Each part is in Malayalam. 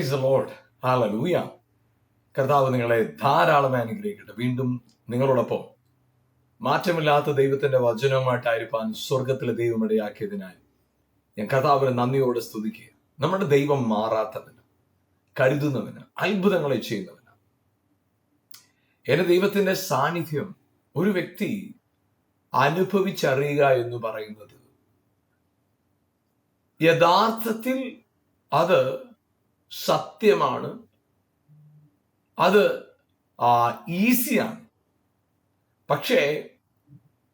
പ്രൈസ് ലോഡ് ഹാലലൂയ കർത്താവ് നിങ്ങളെ ധാരാളം അനുഗ്രഹിക്കട്ടെ. വീണ്ടും നിങ്ങളോടൊപ്പം. മാറ്റമില്ലാത്ത ദൈവത്തിന്റെ വചനവുമായിട്ടായിരിക്കാൻ സ്വർഗത്തിലെ ദൈവം ഇടയാക്കിയതിനാൽ ഞാൻ കർത്താവിനെ നന്ദിയോടെ സ്തുതിക്കുക നമ്മുടെ ദൈവം മാറാത്തവന് കരുതുന്നവന് അത്ഭുതങ്ങളെ ചെയ്യുന്നവന്. എന്റെ ദൈവത്തിന്റെ സാന്നിധ്യം ഒരു വ്യക്തി അനുഭവിച്ചറിയുക എന്ന് പറയുന്നത് യഥാർത്ഥത്തിൽ അത് സത്യമാണ്. അത് ഈസിയാണ്. പക്ഷേ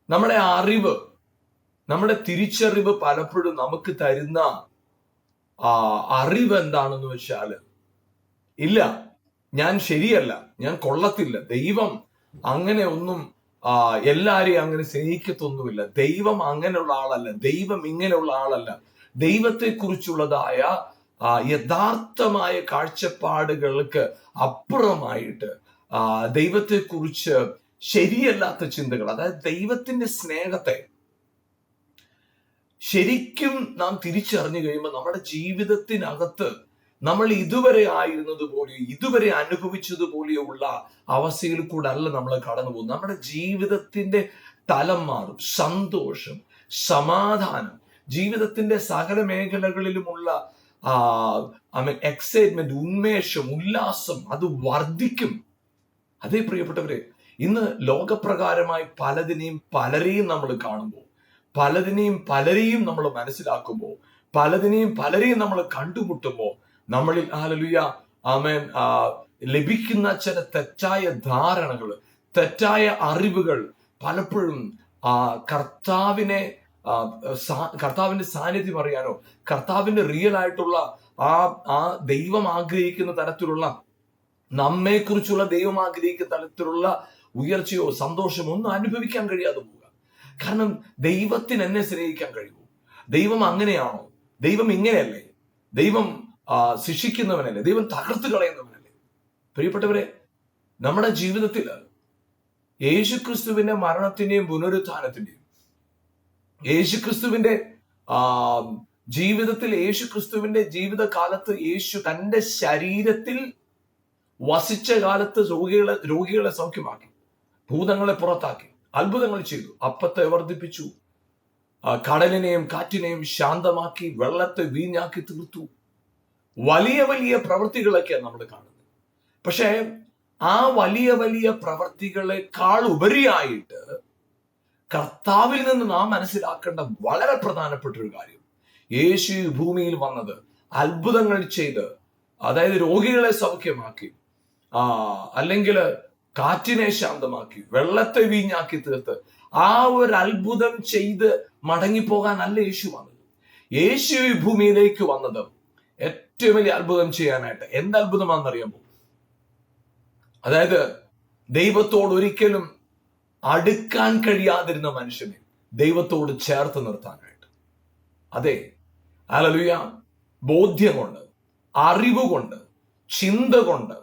നമ്മുടെ അറിവ് നമ്മുടെ തിരിച്ചറിവ് പലപ്പോഴും നമുക്ക് തരുന്ന അറിവ് എന്താണെന്ന് വെച്ചാൽ ഇല്ല ഞാൻ ശരിയല്ല ഞാൻ കൊള്ളത്തില്ല ദൈവം അങ്ങനെ ഒന്നും എല്ലാരെയും അങ്ങനെ സ്നേഹിക്കത്തൊന്നുമില്ല ദൈവം അങ്ങനെയുള്ള ആളല്ല ദൈവം ഇങ്ങനെയുള്ള ആളല്ല ദൈവത്തെ കുറിച്ചുള്ളതായ ആ, യഥാർത്ഥമായ കാഴ്ചപ്പാടുകൾക്ക് അപ്പുറമായിട്ട് ദൈവത്തെക്കുറിച്ച് ശരിയല്ലാത്ത ചിന്തകൾ അതായത് ദൈവത്തിന്റെ സ്നേഹത്തെ ശരിക്കും നാം തിരിച്ചറിഞ്ഞു കഴിയുമ്പോൾ നമ്മുടെ ജീവിതത്തിനകത്ത് നമ്മൾ ഇതുവരെ ആയിരുന്നത് പോലെയോ ഇതുവരെ അനുഭവിച്ചതുപോലെയുള്ള അവസ്ഥയിൽ കൂടെ അല്ല നമ്മൾ കടന്നു പോകുന്നത്. നമ്മുടെ ജീവിതത്തിന്റെ തലം മാറും. സന്തോഷം സമാധാനം ജീവിതത്തിന്റെ സകല മേഖലകളിലുമുള്ള എക്സൈറ്റ്മെന്റ് ഉന്മേഷം ഉല്ലാസം അത് വർദ്ധിക്കും. അതേ പ്രിയപ്പെട്ടവരെ ഇന്ന് ലോകപ്രകാരമായി പലതിനെയും പലരെയും നമ്മൾ കാണുമ്പോൾ പലതിനെയും പലരെയും നമ്മൾ മനസ്സിലാക്കുമ്പോൾ പലതിനെയും പലരെയും നമ്മൾ കണ്ടുമുട്ടുമ്പോൾ നമ്മളിൽ ആലലുയ ആമേൻ ആ, ലഭിക്കുന്ന ചില തെറ്റായ ധാരണകൾ തെറ്റായ അറിവുകൾ പലപ്പോഴും ആ കർത്താവിനെ ആ, കർത്താവിന്റെ സാന്നിധ്യം അറിയാനോ? കർത്താവിന്റെ റിയൽ ആയിട്ടുള്ള ആ ആ ദൈവം ആഗ്രഹിക്കുന്ന തരത്തിലുള്ള നമ്മെക്കുറിച്ചുള്ള ദൈവം ആഗ്രഹിക്കുന്ന തരത്തിലുള്ള ഉയർച്ചയോ സന്തോഷമോ ഒന്നും അനുഭവിക്കാൻ കഴിയാതെ പോവുക. കാരണം ദൈവത്തിന് എന്നെ സ്നേഹിക്കാൻ കഴിയുമോ? ദൈവം അങ്ങനെയാണോ? ദൈവം ഇങ്ങനെയല്ലേ? ദൈവം ശിക്ഷിക്കുന്നവനല്ലേ? ദൈവം തകർത്ത് കളയുന്നവനല്ലേ? പ്രിയപ്പെട്ടവരെ നമ്മുടെ ജീവിതത്തിൽ യേശുക്രിസ്തുവിന്റെ മരണത്തിന്റെയും പുനരുത്ഥാനത്തിന്റെയും യേശുക്രിസ്തുവിന്റെ ജീവിതത്തിൽ യേശുക്രിസ്തുവിന്റെ ജീവിതകാലത്ത് യേശു തന്റെ ശരീരത്തിൽ വസിച്ച കാലത്ത് രോഗികളെ രോഗികളെ സൗഖ്യമാക്കി ഭൂതങ്ങളെ പുറത്താക്കി അത്ഭുതങ്ങൾ ചെയ്തു. അപ്പത്തെ വർദ്ധിപ്പിച്ചു. കടലിനെയും കാറ്റിനെയും ശാന്തമാക്കി വെള്ളത്തെ വീഞ്ഞാക്കി തീർത്തു. വലിയ വലിയ പ്രവൃത്തികളൊക്കെയാണ് നമ്മൾ കാണുന്നത്. പക്ഷേ ആ വലിയ വലിയ പ്രവൃത്തികളെക്കാൾ ഉപരിയായിട്ട് കർത്താവിൽ നിന്ന് നാം മനസ്സിലാക്കേണ്ട വളരെ പ്രധാനപ്പെട്ട ഒരു കാര്യം. യേശു ഭൂമിയിൽ വന്നത് അത്ഭുതങ്ങൾ ചെയ്ത് അതായത് രോഗികളെ സൗഖ്യമാക്കി ആ അല്ലെങ്കിൽ കാറ്റിനെ ശാന്തമാക്കി വെള്ളത്തെ വീഞ്ഞാക്കി തീർത്ത് ആ ഒരു അത്ഭുതം ചെയ്ത് മടങ്ങിപ്പോകാനല്ല യേശു വന്നത്. യേശു ഭൂമിയിലേക്ക് വന്നത് ഏറ്റവും വലിയ അത്ഭുതം ചെയ്യാനായിട്ട്. എന്ത് അത്ഭുതമാണെന്നറിയാമോ? അതായത് ദൈവത്തോട് ഒരിക്കലും അടുക്കാൻ കഴിയാതിരുന്ന മനുഷ്യനെ ദൈവത്തോട് ചേർത്ത് നിർത്താനായിട്ട്. അതെ അലലുയ ബോധ്യം കൊണ്ട് അറിവ് കൊണ്ട് ചിന്ത കൊണ്ട്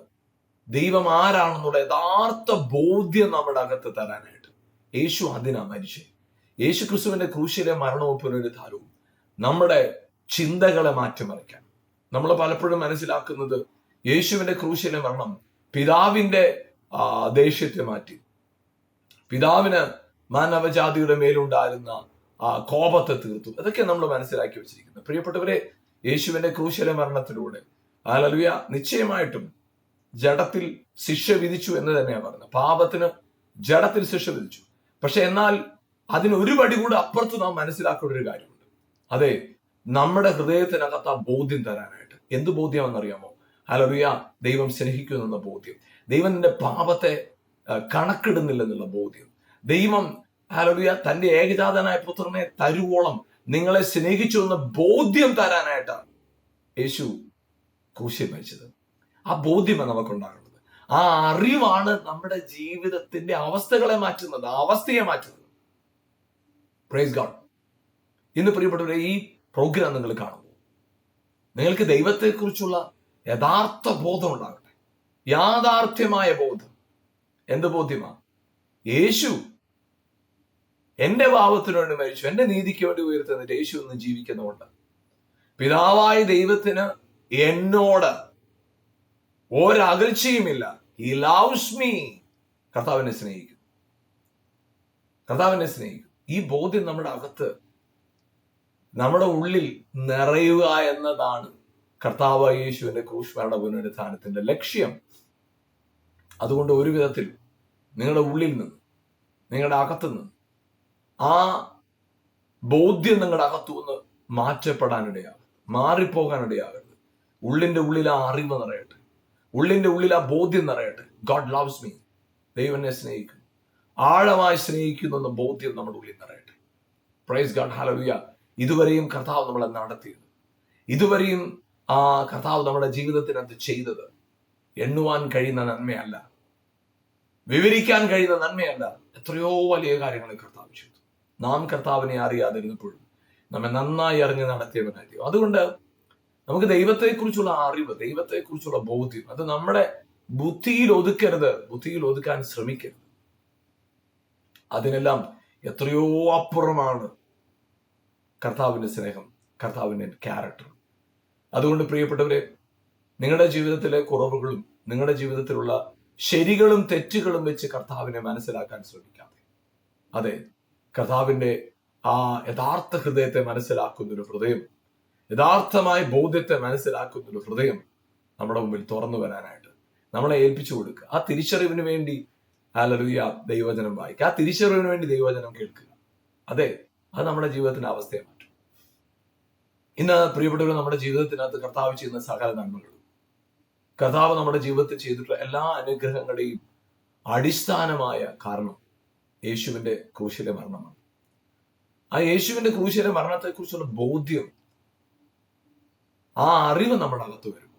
ദൈവം ആരാണെന്നുള്ള യഥാർത്ഥ ബോധ്യം നമ്മുടെ അകത്ത് തരാനായിട്ട് യേശു അതിനാ മനുഷ്യൻ യേശു ക്രിസ്തുവിന്റെ ക്രൂശിലെ മരണവും പുനരുദ്ധാരവും നമ്മുടെ ചിന്തകളെ മാറ്റിമറിക്കാൻ. നമ്മൾ പലപ്പോഴും മനസ്സിലാക്കുന്നത് യേശുവിന്റെ ക്രൂശിലെ മരണം പിതാവിന്റെ ദേഷ്യത്തെ മാറ്റി. പിതാവിന് മാനവജാതിയുടെ മേലുണ്ടായിരുന്ന ആ കോപത്തെ തീർത്തു. അതൊക്കെ നമ്മൾ മനസ്സിലാക്കി വെച്ചിരിക്കുന്നത് പ്രിയപ്പെട്ടവരെ യേശുവിന്റെ ക്രൂശല മരണത്തിലൂടെ ആലലുയ നിശ്ചയമായിട്ടും ജഡത്തിൽ ശിക്ഷ വിധിച്ചു എന്ന് തന്നെയാണ് പറഞ്ഞത്. പാപത്തിന് ജഡത്തിൽ ശിക്ഷ വിധിച്ചു. പക്ഷെ എന്നാൽ അതിന് ഒരു പടി കൂടെ അപ്പുറത്ത് നാം മനസ്സിലാക്കേണ്ട ഒരു കാര്യമുണ്ട്. അതെ നമ്മുടെ ഹൃദയത്തിനകത്ത് ആ ബോധ്യം തരാനായിട്ട്. എന്ത് ബോധ്യമാണെന്നറിയാമോ? ഹലറിയ ദൈവം സ്നേഹിക്കുന്നെന്ന ബോധ്യം. ദൈവത്തിന്റെ പാപത്തെ കണക്കിടുന്നില്ലെന്നുള്ള ബോധ്യം. ദൈവം ഹലറിയ തന്റെ ഏകജാതനായ പുത്രനെ തരുവോളം നിങ്ങളെ സ്നേഹിച്ചു എന്ന ബോധ്യം തരാനായിട്ടാണ് യേശു കൂശ്യം മരിച്ചത്. ആ ബോധ്യമാണ് നമുക്കുണ്ടാകുന്നത് ആ അറിവാണ് നമ്മുടെ ജീവിതത്തിന്റെ അവസ്ഥകളെ മാറ്റുന്നത് അവസ്ഥയെ മാറ്റുന്നത്. പ്രേസ് ഗാഡ് ഇന്ന് പ്രിയപ്പെട്ടവരെ ഈ പ്രോഗ്രാം നിങ്ങൾ കാണുമ്പോൾ നിങ്ങൾക്ക് ദൈവത്തെക്കുറിച്ചുള്ള യഥാർത്ഥ ബോധം ഉണ്ടാകട്ടെ. യാഥാർത്ഥ്യമായ ബോധം. എന്ത് ബോധ്യമാണ് യേശു എന്റെ പാപത്തിനു വേണ്ടി മരിച്ചു എന്റെ നീതിക്ക് വേണ്ടി ഉയർത്തുന്നിട്ട് യേശു ഒന്ന് ജീവിക്കുന്നുണ്ട് പിതാവായ ദൈവത്തിന് എന്നോട് ഒരകൽച്ചയുമില്ല. ഈ ലവ്സ് മീ കർത്താവിനെ സ്നേഹിക്കും കർത്താവിനെ സ്നേഹിക്കും ഈ ബോധ്യം നമ്മുടെ അകത്ത് നമ്മുടെ ഉള്ളിൽ നിറയുക എന്നതാണ് കർത്താവ് യേശുവിന്റെ ക്രൂശ്മരണ പുനരുത്ഥാനത്തിന്റെ ലക്ഷ്യം. അതുകൊണ്ട് ഒരു വിധത്തിൽ നിങ്ങളുടെ ഉള്ളിൽ നിന്ന് നിങ്ങളുടെ അകത്തു നിന്ന് ആ ബോധ്യം നിങ്ങളുടെ അകത്തു നിന്ന് മാറ്റപ്പെടാനിടയാകും മാറിപ്പോകാനിടയാകരുത്. ഉള്ളിന്റെ ഉള്ളിൽ ആ അറിവ് നിറയട്ടെ. ഉള്ളിന്റെ ഉള്ളിൽ ആ ബോധ്യം നിറയട്ടെ. ഗോഡ് ലവ്സ് മീ ദൈവനെ സ്നേഹിക്കും. ആഴമായി സ്നേഹിക്കുന്നു എന്ന ബോധ്യം നമ്മുടെ ഉള്ളിൽ നിറയട്ടെ. പ്രൈസ് ഗാഡ് ഹലവിയ ഇതുവരെയും കർത്താവ് നമ്മളെ നടത്തിയത്. ഇതുവരെയും ആ കർത്താവ് നമ്മുടെ ജീവിതത്തിനകത്ത് ചെയ്തത്. എണ്ണുവാൻ കഴിയുന്ന നന്മയല്ല. വിവരിക്കാൻ കഴിയുന്ന നന്മയല്ല. എത്രയോ വലിയ കാര്യങ്ങൾ കർത്താവ് ചെയ്തു. നാം കർത്താവിനെ അറിയാതിരുന്നപ്പോഴും നമ്മെ നന്നായി അറിഞ്ഞ് നടത്തിയവനായിരിക്കും. അതുകൊണ്ട് നമുക്ക് ദൈവത്തെക്കുറിച്ചുള്ള അറിവ് ദൈവത്തെക്കുറിച്ചുള്ള ബോധ്യം അത് നമ്മുടെ ബുദ്ധിയിൽ ഒതുക്കരുത് ബുദ്ധിയിൽ ഒതുക്കാൻ ശ്രമിക്കരുത്. അതിനെല്ലാം എത്രയോ അപ്പുറമാണ് കർത്താവിന്റെ സ്നേഹം കർത്താവിന്റെ ക്യാരക്ടർ അതുകൊണ്ട് പ്രിയപ്പെട്ടവരെ നിങ്ങളുടെ ജീവിതത്തിലെ കുറവുകളും നിങ്ങളുടെ ജീവിതത്തിലുള്ള ശരികളും തെറ്റുകളും വെച്ച് കർത്താവിനെ മനസ്സിലാക്കാൻ ശ്രമിക്കാതെ അതെ കർത്താവിന്റെ ആ യഥാർത്ഥ ഹൃദയത്തെ മനസ്സിലാക്കുന്നൊരു ഹൃദയം യഥാർത്ഥമായ ബോധ്യത്തെ മനസ്സിലാക്കുന്നൊരു ഹൃദയം നമ്മുടെ മുമ്പിൽ തുറന്നു വരാനായിട്ട് നമ്മളെ ഏൽപ്പിച്ചു കൊടുക്കുക. ആ തിരിച്ചറിവിന് വേണ്ടി അലറിയ ദൈവചനം വായിക്കുക. ആ തിരിച്ചറിവിന് വേണ്ടി ദൈവചനം കേൾക്കുക. അതെ അത് നമ്മുടെ ജീവിതത്തിന്റെ അവസ്ഥയെ മാറ്റും. ഇന്ന് പ്രിയപ്പെട്ടവർ നമ്മുടെ ജീവിതത്തിനകത്ത് കർത്താവ് ചെയ്യുന്ന സകല നന്മകളും കർത്താവ് നമ്മുടെ ജീവിതത്തിൽ ചെയ്തിട്ടുള്ള എല്ലാ അനുഗ്രഹങ്ങളുടെയും അടിസ്ഥാനമായ കാരണം യേശുവിന്റെ ക്രൂശിലെ മരണമാണ്. ആ യേശുവിന്റെ ക്രൂശിലെ മരണത്തെക്കുറിച്ചുള്ള ബോധ്യം ആ അറിവ് നമ്മുടെ അകത്ത് വരും.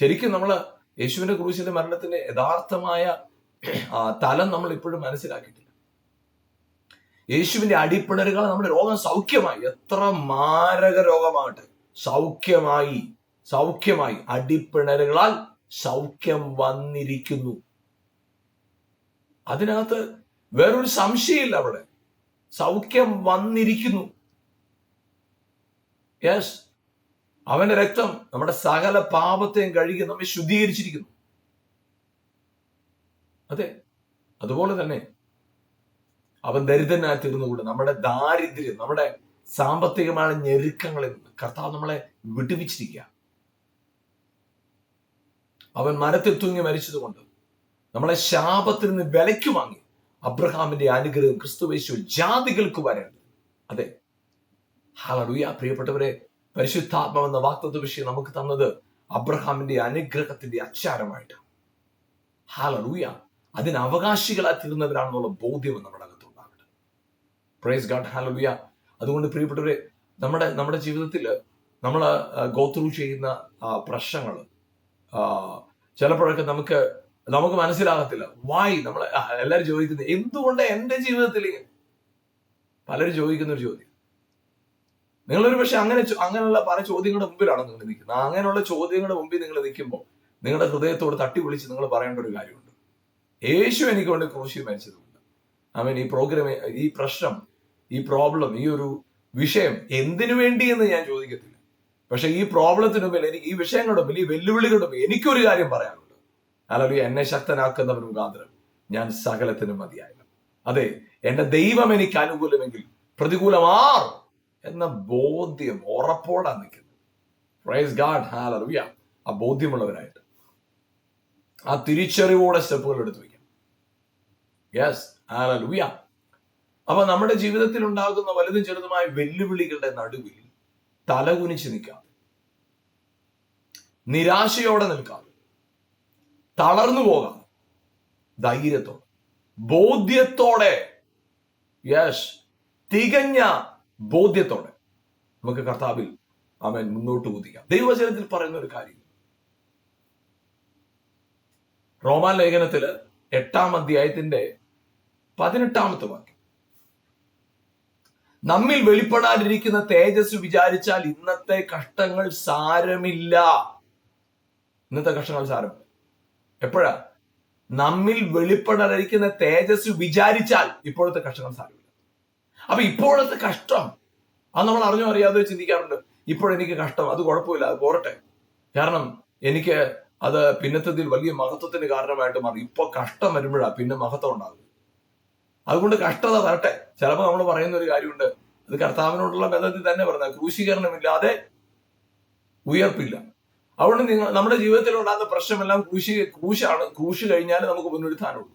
ശരിക്കും നമ്മൾ യേശുവിന്റെ ക്രൂശിലെ മരണത്തിന്റെ യഥാർത്ഥമായ തലം നമ്മൾ ഇപ്പോഴും മനസ്സിലാക്കിയിട്ടില്ല. യേശുവിന്റെ അടിപ്പിണരുകൾ നമ്മുടെ രോഗം സൗഖ്യമായി എത്ര മാരക രോഗമാകട്ടെ സൗഖ്യമായി സൗഖ്യമായി. അടിപ്പിണരുകളാൽ സൗഖ്യം വന്നിരിക്കുന്നു. അതിനകത്ത് വേറൊരു സംശയമില്ല അവിടെ. സൗഖ്യം വന്നിരിക്കുന്നു. യെസ് അവന്റെ രക്തം നമ്മുടെ സകല പാപത്തെയും കഴുകി നമ്മെ ശുദ്ധീകരിച്ചിരിക്കുന്നു. അതെ. അതുപോലെ തന്നെ അവൻ ദരിദ്രനായി തീർന്നുകൂടെ നമ്മുടെ ദാരിദ്ര്യം നമ്മുടെ സാമ്പത്തികമായ ഞെരുക്കങ്ങളിൽ കർത്താവ് നമ്മളെ വിടുവിച്ചിരിക്കുക അവൻ മരത്തിൽ തൂങ്ങി മരിച്ചതുകൊണ്ട് നമ്മളെ ശാപത്തിൽ നിന്ന് വിലയ്ക്ക് വാങ്ങി അബ്രഹാമിന്റെ അനുഗ്രഹം ക്രിസ്തുവേശുവിൽ ജാതികൾക്ക് വരേണ്ടത് അതെ. ഹാലൂയ പ്രിയപ്പെട്ടവരെ പരിശുദ്ധാത്മാവെന്ന വാക്തത്വ വിഷയം നമുക്ക് തന്നത് അബ്രഹാമിന്റെ അനുഗ്രഹത്തിന്റെ അച്ചാരമായിട്ടാണ്. ഹാലൂയ അതിന് അവകാശികളായി തീർന്നവരാണെന്നുള്ള ബോധ്യം നമ്മുടെ അകത്തുണ്ടാകട്ടെ ഗാഡ് ഹാലൂയ അതുകൊണ്ട് പ്രിയപ്പെട്ടവരെ നമ്മുടെ നമ്മുടെ ജീവിതത്തിൽ നമ്മൾ ഗോത്രൂ ചെയ്യുന്ന പ്രശ്നങ്ങൾ ചിലപ്പോഴൊക്കെ നമുക്ക് നമുക്ക് മനസ്സിലാകത്തില്ല. വായി നമ്മൾ എല്ലാവരും ചോദിക്കുന്നത് എന്തുകൊണ്ട് എന്റെ ജീവിതത്തിൽ പലരും ചോദിക്കുന്ന ഒരു ചോദ്യം. നിങ്ങളൊരു പക്ഷെ അങ്ങനെ അങ്ങനെയുള്ള പല ചോദ്യങ്ങളുടെ മുമ്പിലാണ് നിങ്ങൾ നിൽക്കുന്നത്. അങ്ങനെയുള്ള ചോദ്യങ്ങളുടെ മുമ്പിൽ നിങ്ങൾ നിൽക്കുമ്പോൾ നിങ്ങളുടെ ഹൃദയത്തോട് തട്ടി വിളിച്ച് നിങ്ങൾ പറയേണ്ട ഒരു കാര്യമുണ്ട്. യേശു എനിക്ക് വേണ്ടി ക്രൂശി മരിച്ചതുകൊണ്ട്. അവൻ ഈ പ്രോഗ്രാം ഈ പ്രശ്നം ഈ പ്രോബ്ലം ഈ ഒരു വിഷയം എന്തിനു വേണ്ടി എന്ന് ഞാൻ ചോദിക്കത്തില്ല. പക്ഷെ ഈ പ്രോബ്ലത്തിനു മുമ്പിൽ എനിക്ക് ഈ വിഷയങ്ങളുടെ മുമ്പിൽ ഈ വെല്ലുവിളികളുടെ മുമ്പിൽ എനിക്കൊരു കാര്യം പറയാനുണ്ട്. അല്ലെങ്കിൽ എന്നെ ശക്തനാക്കുന്നവനും മുഖാന്തരം ഞാൻ സകലത്തിനും മതിയായില്ല അതെ എന്റെ ദൈവം എനിക്ക് അനുകൂലമെങ്കിൽ പ്രതികൂലമാർ എന്ന ബോധ്യം ഉറപ്പോടാ നിൽക്കുന്നത് പ്രൈസ് ഗാഡ് ഹാലറിയ ആ ബോധ്യമുള്ളവരായിട്ട്. ആ തിരിച്ചറിവോടെ സ്റ്റെപ്പുകൾ എടുത്തു വയ്ക്കാം. യെസ് ഹാലലുയ അപ്പൊ നമ്മുടെ ജീവിതത്തിൽ ഉണ്ടാകുന്ന വലുതും ചെറുതുമായ വെല്ലുവിളികളുടെ നടുവിൽ തലകുനിച്ച് നിൽക്കാതെ നിരാശയോടെ നിൽക്കാതെ തളർന്നു പോകാം. ധൈര്യത്തോടെ. ബോധ്യത്തോടെ. യെസ് തികഞ്ഞ ബോധ്യത്തോടെ. നമുക്ക് കർത്താവിൽ അവൻ മുന്നോട്ട് കുതിക്കാം. ദൈവചനത്തിൽ പറയുന്ന ഒരു കാര്യം. റോമാൻ ലേഖനത്തിൽ എട്ടാം അധ്യായത്തിന്റെ പതിനെട്ടാമത്തെ വാക്യം. നമ്മിൽ വെളിപ്പെടാതിരിക്കുന്ന തേജസ് വിചാരിച്ചാൽ ഇന്നത്തെ കഷ്ടങ്ങൾ സാരമില്ല. ഇന്നത്തെ കഷ്ടങ്ങൾ സാരം. എപ്പോഴാ? നമ്മിൽ വെളിപ്പെടാതിരിക്കുന്ന തേജസ് വിചാരിച്ചാൽ ഇപ്പോഴത്തെ കഷ്ടങ്ങൾ സാരമില്ല. അപ്പൊ ഇപ്പോഴത്തെ കഷ്ടം അത് നമ്മൾ അറിഞ്ഞോ അറിയാതെ ചിന്തിക്കാറുണ്ട്. ഇപ്പോഴെനിക്ക് കഷ്ടം അത് കുഴപ്പമില്ല അത് പോരട്ടെ. കാരണം എനിക്ക് അത് പിന്നത്തതിൽ വലിയ മഹത്വത്തിന് കാരണമായിട്ട് മാറി. ഇപ്പൊ കഷ്ടം വരുമ്പോഴാ പിന്നെ മഹത്വം ഉണ്ടാകും അതുകൊണ്ട് കഷ്ടത തരട്ടെ ചിലപ്പോൾ നമ്മൾ പറയുന്ന ഒരു കാര്യമുണ്ട്. അത് കർത്താവിനോടുള്ള ബന്ധത്തിൽ തന്നെ പറഞ്ഞ ക്രൂശീകരണമില്ലാതെ ഉയർപ്പില്ല. അതുകൊണ്ട് നിങ്ങൾ നമ്മുടെ ജീവിതത്തിൽ ഉണ്ടാകുന്ന പ്രശ്നമെല്ലാം ക്രൂശി ക്രൂശാണ്. ക്രൂശ് കഴിഞ്ഞാൽ നമുക്ക് മുന്നൊരുത്താനുള്ളൂ.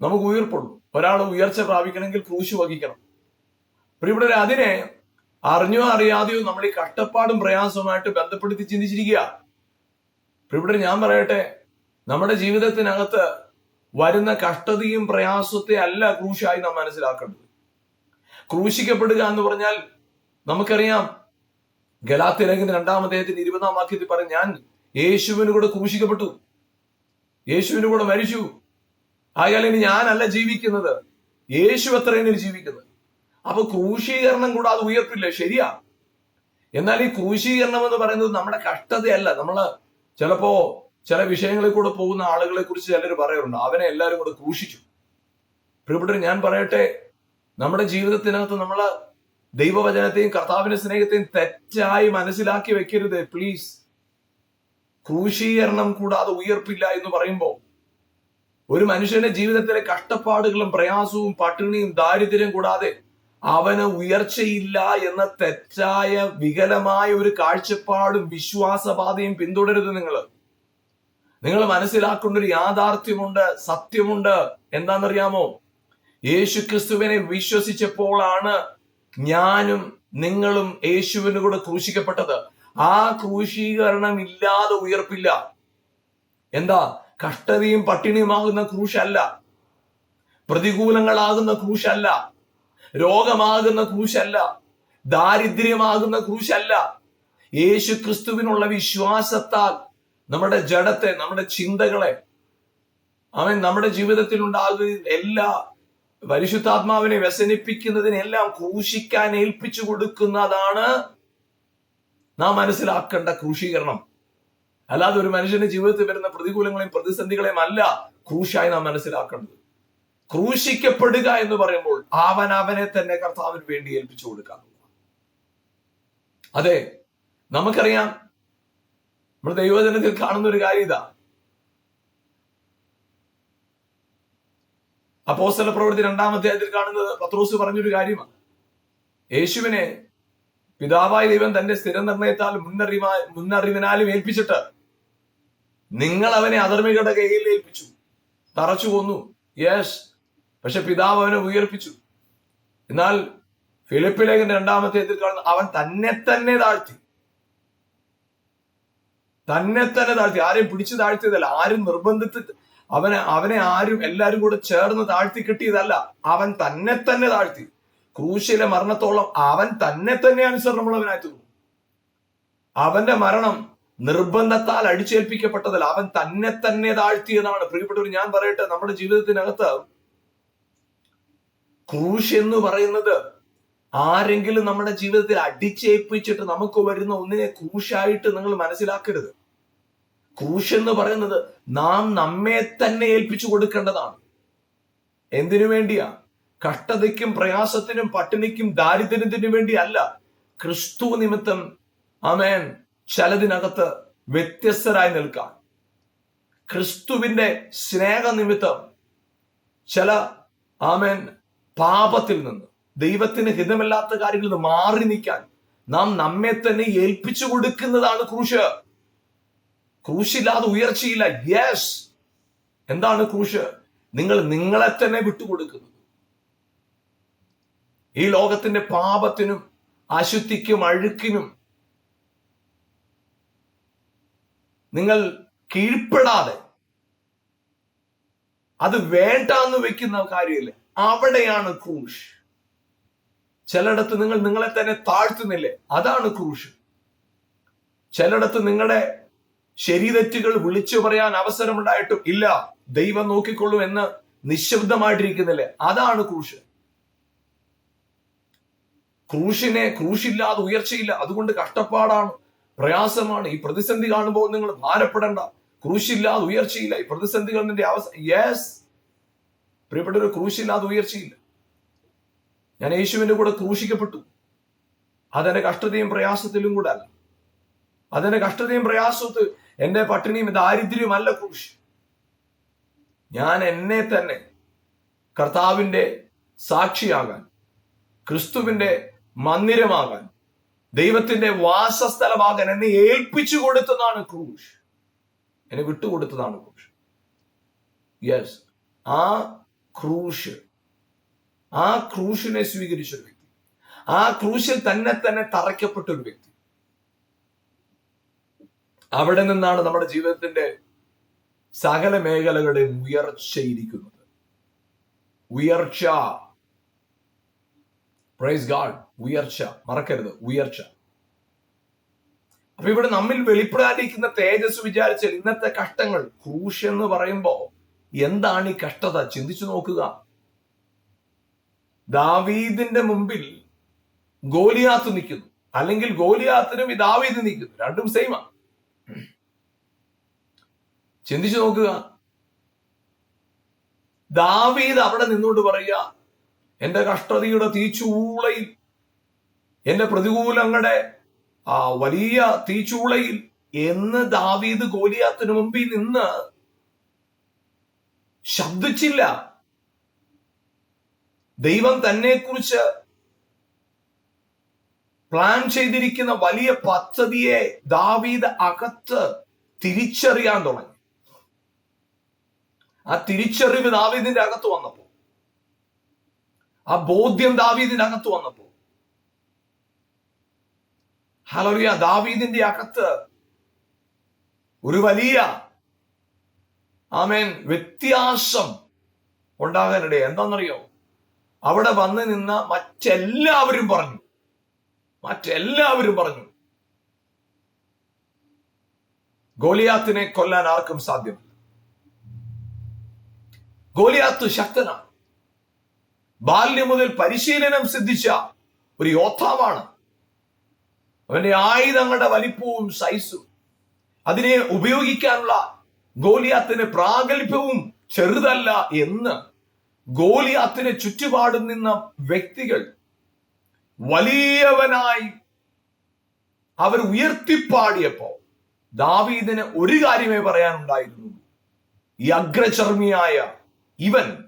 നമുക്ക് ഉയർപ്പുള്ളൂ. ഒരാൾ ഉയർച്ച പ്രാപിക്കണമെങ്കിൽ ക്രൂശ് വഹിക്കണം. പ്രിയപ്പെട്ടവരെ അതിനെ അറിഞ്ഞോ അറിയാതെയോ നമ്മൾ ഈ കഷ്ടപ്പാടും പ്രയാസവുമായിട്ട് ബന്ധപ്പെടുത്തി ചിന്തിച്ചിരിക്കുക. ഇവിടെ ഞാൻ പറയട്ടെ നമ്മുടെ ജീവിതത്തിനകത്ത് വരുന്ന കഷ്ടതയും പ്രയാസത്തെ അല്ല ക്രൂശായി നാം മനസ്സിലാക്കേണ്ടത്. ക്രൂശിക്കപ്പെടുക എന്ന് പറഞ്ഞാൽ നമുക്കറിയാം ഗലാത്തി ലേഖന രണ്ടാം അദ്ദേഹത്തിന് ഇരുപതാം വാക്യത്തിൽ പറയും ഞാൻ യേശുവിന് കൂടെ ക്രൂശിക്കപ്പെട്ടു. യേശുവിന് കൂടെ മരിച്ചു. ആയാൽ ഇനി ഞാനല്ല ജീവിക്കുന്നത്. യേശു അത്ര എന്നിൽ ജീവിക്കുന്നത്. അപ്പൊ ക്രൂശീകരണം കൂടെ അത് ഉയർപ്പില്ല? ശരിയാ. എന്നാൽ ഈ ക്രൂശീകരണം എന്ന് പറയുന്നത് നമ്മുടെ കഷ്ടതയല്ല. നമ്മൾ ചിലപ്പോ ചില വിഷയങ്ങളിൽ കൂടെ പോകുന്ന ആളുകളെ കുറിച്ച് ചിലർ പറയാറുണ്ട്. അവനെ എല്ലാവരും കൂടെ ക്രൂശിച്ചു പ്രിയപ്പെട്ടവർ ഞാൻ പറയട്ടെ നമ്മുടെ ജീവിതത്തിനകത്ത് നമ്മൾ ദൈവവചനത്തെയും കർത്താവിന്റെ സ്നേഹത്തെയും തെറ്റായി മനസ്സിലാക്കി വെക്കരുത് പ്ലീസ് ക്രൂശീകരണം കൂടാതെ ഉയർപ്പില്ല എന്ന് പറയുമ്പോൾ ഒരു മനുഷ്യന്റെ ജീവിതത്തിലെ കഷ്ടപ്പാടുകളും പ്രയാസവും പട്ടിണിയും ദാരിദ്ര്യം കൂടാതെ അവന് ഉയർച്ചയില്ല എന്ന തെറ്റായ വികലമായ ഒരു കാഴ്ചപ്പാടും വിശ്വാസപാതയും പിന്തുടരുത് നിങ്ങൾ നിങ്ങൾ മനസ്സിലാക്കേണ്ട ഒരു യാഥാർത്ഥ്യമുണ്ട് സത്യമുണ്ട്. എന്താണെന്നറിയാമോ? യേശു ക്രിസ്തുവിനെ വിശ്വസിച്ചപ്പോഴാണ് ഞാനും നിങ്ങളും യേശുവിന് കൂടെ ക്രൂശിക്കപ്പെട്ടത്. ആ ക്രൂശീകരണം ഇല്ലാതെ ഉയർപ്പില്ല. എന്താ? കഷ്ടതയും പട്ടിണിയുമാകുന്ന ക്രൂശല്ല. പ്രതികൂലങ്ങളാകുന്ന ക്രൂശല്ല. രോഗമാകുന്ന ക്രൂശല്ല. ദാരിദ്ര്യമാകുന്ന ക്രൂശല്ല. യേശു ക്രിസ്തുവിനുള്ള വിശ്വാസത്താൽ നമ്മുടെ ജഡത്തെ നമ്മുടെ ചിന്തകളെ. അവൻ നമ്മുടെ ജീവിതത്തിൽ ഉണ്ടാകുന്ന എല്ലാ പരിശുദ്ധാത്മാവിനെ വ്യസനിപ്പിക്കുന്നതിനെല്ലാം ക്രൂശിക്കാൻ ഏൽപ്പിച്ചു കൊടുക്കുന്നതാണ് നാം മനസ്സിലാക്കേണ്ട ക്രൂശീകരണം. അല്ലാതെ ഒരു മനുഷ്യന്റെ ജീവിതത്തിൽ വരുന്ന പ്രതികൂലങ്ങളെയും പ്രതിസന്ധികളെയും അല്ല ക്രൂശായി നാം മനസ്സിലാക്കേണ്ടത്. ക്രൂശിക്കപ്പെടുക എന്ന് പറയുമ്പോൾ അവൻ അവനെ തന്നെ കർത്താവിന് വേണ്ടി ഏൽപ്പിച്ചു കൊടുക്കുക. അതെ നമുക്കറിയാം നമ്മൾ ദൈവജനത്തിൽ കാണുന്ന ഒരു കാര്യം ഇതാ. അപ്പോസ്തല പ്രവൃത്തി രണ്ടാം അധ്യായത്തിൽ കാണുന്നത് പത്രോസ് പറഞ്ഞൊരു കാര്യമാണ്. യേശുവിനെ പിതാവായ ദൈവം തന്റെ സ്ഥിര നിർണയത്താൽ മുന്നറിവാ മുന്നറിവിനാലും ഏൽപ്പിച്ചിട്ട് നിങ്ങൾ അവനെ അധർമ്മികളുടെ കയ്യിൽ ഏൽപ്പിച്ചു. തറച്ചു കൊന്നു. യെസ്. പക്ഷെ പിതാവ് അവനെ ഉയർപ്പിച്ചു. എന്നാൽ ഫിലിപ്പിലേഖന്റെ രണ്ടാമത്തെ കാണുന്ന അവൻ തന്നെ തന്നെ താഴ്ത്തി. തന്നെ തന്നെ താഴ്ത്തി. ആരെയും പിടിച്ചു താഴ്ത്തിയതല്ല. ആരും നിർബന്ധിച്ച് അവനെ അവനെ ആരും എല്ലാരും കൂടെ ചേർന്ന് താഴ്ത്തി കിട്ടിയതല്ല. അവൻ തന്നെ തന്നെ താഴ്ത്തി. ക്രൂശിലെ മരണത്തോളം അവൻ തന്നെ തന്നെ അനുസരണമുള്ളവനായി തീർന്നു അവന്റെ മരണം നിർബന്ധത്താൽ അടിച്ചേൽപ്പിക്കപ്പെട്ടതല്ല. അവൻ തന്നെ തന്നെ താഴ്ത്തിയതാണ് പ്രിയപ്പെട്ടവർ ഞാൻ പറയട്ടെ നമ്മുടെ ജീവിതത്തിനകത്ത് ക്രൂശ് എന്ന് പറയുന്നത് ആരെങ്കിലും നമ്മുടെ ജീവിതത്തിൽ അടിച്ചേൽപ്പിച്ചിട്ട് നമുക്ക് വരുന്ന ഒന്നിനെ കൂശായിട്ട് നിങ്ങൾ മനസ്സിലാക്കരുത്. ക്രൂശ് എന്ന് പറയുന്നത് നാം നമ്മെ തന്നെ ഏൽപ്പിച്ചു കൊടുക്കേണ്ടതാണ്. എന്തിനു വേണ്ടിയാ? കഷ്ടതയ്ക്കും പ്രയാസത്തിനും പട്ടിണിക്കും ദാരിദ്ര്യത്തിനും വേണ്ടി അല്ല. ക്രിസ്തു നിമിത്തം അമേൻ ചിലതിനകത്ത് വ്യത്യസ്തരായി നിൽക്കാൻ ക്രിസ്തുവിന്റെ സ്നേഹ നിമിത്തം ചില ആമേൻ പാപത്തിൽ നിന്ന്. ദൈവത്തിന് ഹിതമല്ലാത്ത കാര്യങ്ങളിൽ നിന്ന് മാറി നിൽക്കാൻ നാം നമ്മെ തന്നെ ഏൽപ്പിച്ചു കൊടുക്കുന്നതാണ് ക്രൂശ്. ക്രൂശില്ലാതെ ഉയർച്ചയില്ല. യെസ് എന്താണ് ക്രൂശ്? നിങ്ങൾ നിങ്ങളെ തന്നെ വിട്ടുകൊടുക്കുന്നത് ഈ ലോകത്തിന്റെ പാപത്തിനും അശുദ്ധിക്കും അഴുക്കിനും നിങ്ങൾ കീഴ്പ്പെടാതെ അത് വേണ്ട എന്ന് വെക്കുന്ന കാര്യമില്ല. അവിടെയാണ് ക്രൂശ്. ചിലയിടത്ത് നിങ്ങൾ നിങ്ങളെ തന്നെ താഴ്ത്തുന്നില്ലേ? അതാണ് ക്രൂശ്. ചിലയിടത്ത് നിങ്ങളുടെ ശരീരറ്റുകൾ വിളിച്ചു പറയാൻ അവസരമുണ്ടായിട്ടും ഇല്ല. ദൈവം നോക്കിക്കൊള്ളൂ എന്ന് നിശബ്ദമായിട്ടിരിക്കുന്നില്ലേ? അതാണ് ക്രൂശ്. ക്രൂശിനെ ക്രൂശില്ലാതെ ഉയർച്ചയില്ല. അതുകൊണ്ട് കഷ്ടപ്പാടാണ് പ്രയാസമാണ്. ഈ പ്രതിസന്ധി കാണുമ്പോൾ നിങ്ങൾ ഭാരപ്പെടേണ്ട. ക്രൂശില്ലാതെ ഉയർച്ചയില്ല. ഈ പ്രതിസന്ധികൾ നിന്റെ അവസ്ഥ യെസ് പ്രിയപ്പെട്ടൊരു ക്രൂശില്ലാതെ ഉയർച്ചയില്ല. ഞാൻ യേശുവിന്റെ കൂടെ ക്രൂശിക്കപ്പെട്ടു. അതെന്റെ കഷ്ടതയും പ്രയാസത്തിലും കൂടെ അല്ല. അതെന്റെ കഷ്ടതയും പ്രയാസത്തിൽ എന്റെ പട്ടിണിയും ദാരിദ്ര്യവും അല്ല ക്രൂശ്. ഞാൻ എന്നെ തന്നെ കർത്താവിന്റെ സാക്ഷിയാകാൻ ക്രിസ്തുവിന്റെ മന്ദിരമാകാൻ ദൈവത്തിന്റെ വാസസ്ഥലമാകാൻ എന്നെ ഏൽപ്പിച്ചു കൊടുത്തതാണ് ക്രൂശ്. എന്നെ വിട്ടുകൊടുത്തതാണ് ക്രൂശ്. യെസ് ആ ക്രൂശ് ആ ക്രൂശിനെ സ്വീകരിച്ച ഒരു വ്യക്തി. ആ ക്രൂശിൽ തന്നെ തന്നെ തറയ്ക്കപ്പെട്ട ഒരു വ്യക്തി. അവിടെ നിന്നാണ് നമ്മുടെ ജീവിതത്തിന്റെ സകല മേഖലകളുടെയും ഉയർച്ചയിരിക്കുന്നത്. ഉയർച്ച. പ്രൈസ് ഗാഡ് ഉയർച്ച. മറക്കരുത്. ഉയർച്ച. അപ്പൊ ഇവിടെ നമ്മിൽ വെളിപ്പെടാതിരിക്കുന്ന തേജസ് വിചാരിച്ചാൽ ഇന്നത്തെ കഷ്ടങ്ങൾ ക്രൂശ് എന്ന് പറയുമ്പോ എന്താണ് ഈ കഷ്ടത? ചിന്തിച്ചു നോക്കുക. ദാവീദിന്റെ മുമ്പിൽ ഗോലിയാത്ത് നിൽക്കുന്നു. അല്ലെങ്കിൽ ഗോലിയാത്തിനും ഈ ദാവീദ് നിൽക്കുന്നു. രണ്ടും സെയിമാണ് ചിന്തിച്ചു നോക്കുക. ദാവീദ് അവിടെ നിന്നുകൊണ്ട് പറയുക എന്റെ കഷ്ടതയുടെ തീച്ചൂളയിൽ എന്റെ പ്രതികൂലങ്ങളുടെ ആ വലിയ തീച്ചൂളയിൽ എന്ന് ദാവീദ് ഗോലിയാത്തിന് മുമ്പിൽ നിന്ന് ശബ്ദിച്ചില്ല. ദൈവം തന്നെക്കുറിച്ച് പ്ലാൻ ചെയ്തിരിക്കുന്ന വലിയ പദ്ധതിയെ ദാവീദ് അകത്ത് തിരിച്ചറിയാൻ തുടങ്ങി. ആ തിരിച്ചറിവ് ദാവീദിന്റെ അകത്ത് വന്നപ്പോ ആ ബോധ്യം ദാവീദിന്റെ അകത്ത് വന്നപ്പോ ഹലോറിയ ദാവീദിന്റെ അകത്ത് ഒരു വലിയ ആമേൻ വ്യത്യാസം ഉണ്ടാകാനിടയെ എന്താണെന്നറിയോ? അവിടെ വന്ന് നിന്ന മറ്റെല്ലാവരും പറഞ്ഞു. മറ്റെല്ലാവരും പറഞ്ഞു. ഗോലിയാത്തിനെ കൊല്ലാൻ ആർക്കും സാധ്യമല്ല. ഗോലിയാത്ത് ശക്തനാണ്. ബാല്യം മുതൽ പരിശീലനം സിദ്ധിച്ച ഒരു യോദ്ധാവാണ്. അവന്റെ ആയുധങ്ങളുടെ വലിപ്പവും സൈസും അതിനെ ഉപയോഗിക്കാനുള്ള ഗോലിയാത്തിന്റെ പ്രാഗൽഭ്യവും ചെറുതല്ല എന്ന് ഗോലിയാത്തിന് ചുറ്റുപാടും നിന്ന വ്യക്തികൾ വലിയവനായി അവർ ഉയർത്തിപ്പാടിയപ്പോ ദാവീദിന് ഒരു കാര്യമേ പറയാനുണ്ടായിരുന്നു. ഈ അഗ്രചർമ്മിയായ ഇവൻ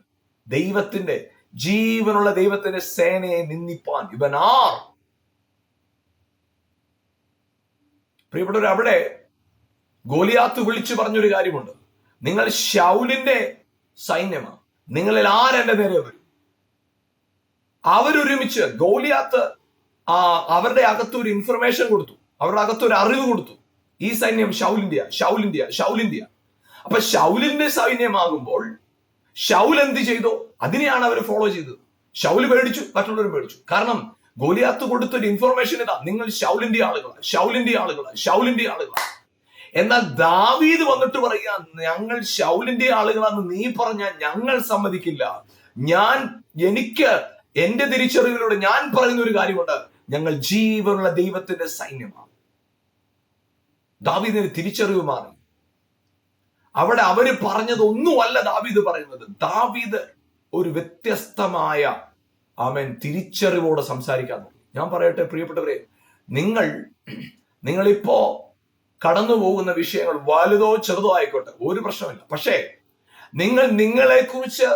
ദൈവത്തിന്റെ ജീവനുള്ള ദൈവത്തിന്റെ സേനയെ നിന്ദിപ്പാൻ ഇവൻ ആർ? പ്രിയപ്പെട്ടവർ അവിടെ ഗോലിയാത്ത് വിളിച്ചു പറഞ്ഞൊരു കാര്യമുണ്ട്. നിങ്ങൾ ഷൗലിന്റെ സൈന്യമാണ് നിങ്ങളിൽ ആരെന്റെ നേരെ വരും? അവരൊരുമിച്ച് ഗോലിയാത്ത് ആ അവരുടെ അകത്ത് ഒരു ഇൻഫർമേഷൻ കൊടുത്തു. അവരുടെ അകത്ത് ഒരു അറിവ് കൊടുത്തു. ഈ സൈന്യം ഷൗലിന്ത്യ ഷൗലിന്ത്യ ഷൗലിന്ത്യ അപ്പൊ ഷൗലിന്റെ സൈന്യമാകുമ്പോൾ ഷൗൽ എന്ത് ചെയ്തോ? അതിനെയാണ് അവർ ഫോളോ ചെയ്തത്. ഷൗൽ പേടിച്ചു മറ്റുള്ളവരും പേടിച്ചു. കാരണം ഗോലിയാത്ത് കൊടുത്തൊരു ഇൻഫർമേഷൻ ഇതാ. നിങ്ങൾ ഷൗലിന്റെ ആളുകളാണ് ഷൗലിന്റെ ആളുകളാണ് ഷൗലിന്റെ ആളുകളാണ് എന്നാൽ ദാവീദ് വന്നിട്ട് പറയുക ഞങ്ങൾ ഷൗലിന്റെ ആളുകളാന്ന് നീ പറഞ്ഞ ഞങ്ങൾ സമ്മതിക്കില്ല. ഞാൻ എനിക്ക് എന്റെ തിരിച്ചറിവിലൂടെ ഞാൻ പറയുന്ന ഒരു കാര്യമുണ്ട്. ഞങ്ങൾ ജീവനുള്ള ദൈവത്തിന്റെ സൈന്യമാണ്. ദാവീദിന് തിരിച്ചറിവ് മാറി. അവിടെ അവർ പറഞ്ഞത് ഒന്നുമല്ല ദാവീദ് പറയുന്നത്. ദാവീദ് ഒരു വ്യത്യസ്തമായ അവൻ തിരിച്ചറിവോടെ സംസാരിക്കാൻ തുടങ്ങി ഞാൻ പറയട്ടെ പ്രിയപ്പെട്ടവരെ നിങ്ങൾ നിങ്ങളിപ്പോ കടന്നു പോകുന്ന വിഷയങ്ങൾ വലുതോ ചെറുതോ ആയിക്കോട്ടെ ഒരു പ്രശ്നമില്ല. പക്ഷേ നിങ്ങൾ നിങ്ങളെ കുറിച്ച്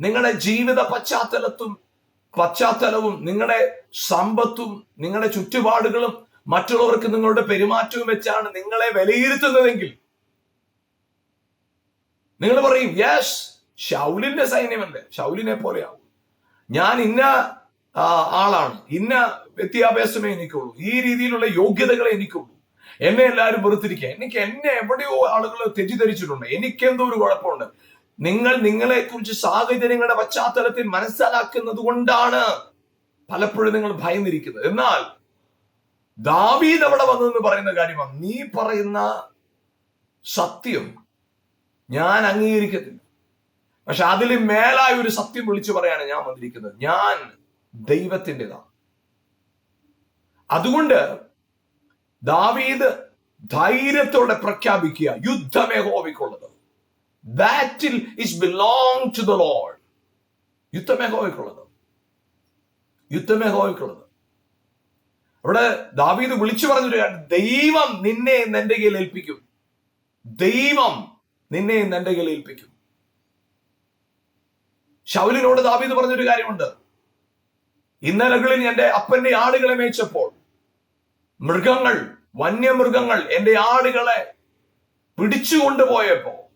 നിങ്ങളുടെ ജീവിത പശ്ചാത്തലത്തും പശ്ചാത്തലവും നിങ്ങളുടെ സമ്പത്തും നിങ്ങളുടെ ചുറ്റുപാടുകളും മറ്റുള്ളവർക്ക് നിങ്ങളുടെ പെരുമാറ്റവും വെച്ചാണ് നിങ്ങളെ വിലയിരുത്തുന്നതെങ്കിൽ നിങ്ങൾ പറയും യെസ് ഷൗലിന്റെ സൈന്യമല്ലേ? ഷൗലിനെ പോലെയാവും. ഞാൻ ഇന്ന ആളാണ്. ഇന്ന വിദ്യാഭ്യാസമേ എനിക്കുള്ളൂ. ഈ രീതിയിലുള്ള യോഗ്യതകളെ എനിക്കുള്ളൂ. എന്നെ എല്ലാവരും വെറുത്തിരിക്കുക. എനിക്ക് എന്നെ എവിടെയോ ആളുകൾ തെറ്റിദ്ധരിച്ചിട്ടുണ്ട്. എനിക്കെന്തോ ഒരു കുഴപ്പമുണ്ട്. നിങ്ങൾ നിങ്ങളെ കുറിച്ച് സാഹചര്യങ്ങളുടെ പശ്ചാത്തലത്തിൽ മനസ്സിലാക്കുന്നത് കൊണ്ടാണ് പലപ്പോഴും നിങ്ങൾ ഭയന്നിരിക്കുന്നത്. എന്നാൽ ദാവീദ് അവിടെ വന്നതെന്ന് പറയുന്ന കാര്യമാണ്. നീ പറയുന്ന സത്യം ഞാൻ അംഗീകരിക്കത്തില്ല. പക്ഷെ അതിൽ മേലായ ഒരു സത്യം വിളിച്ചു പറയാണ് ഞാൻ വന്നിരിക്കുന്നത്. ഞാൻ ദൈവത്തിന്റെതാണ്. അതുകൊണ്ട് ദാവീദ് ധൈര്യത്തോടെ പ്രഖ്യാപിക്കുക യുദ്ധമേ ഹോവിക്കുള്ളത് battle is belong to the Lord യുദ്ധമേ ഹോവിക്കുള്ളത് യുദ്ധമേ ഹോവിക്കുള്ളത് അവിടെ ദാവീദ് വിളിച്ചു പറഞ്ഞു ദൈവം നിന്നെ എന്റെ കയ്യിൽ ഏൽപ്പിക്കും. ദൈവം നിന്നെ നിന്റെ കയ്യിൽ ഏൽപ്പിക്കും. ശൗലിനോട് ദാവീദ് പറഞ്ഞൊരു കാര്യമുണ്ട്. ഇന്നലകളിൽ എന്റെ അപ്പന്റെ ആടുകളെ മേച്ചപ്പോൾ മൃഗങ്ങൾ വന്യമൃഗങ്ങൾ എന്റെ ആടുകളെ പിടിച്ചു കൊണ്ടുപോയപ്പോ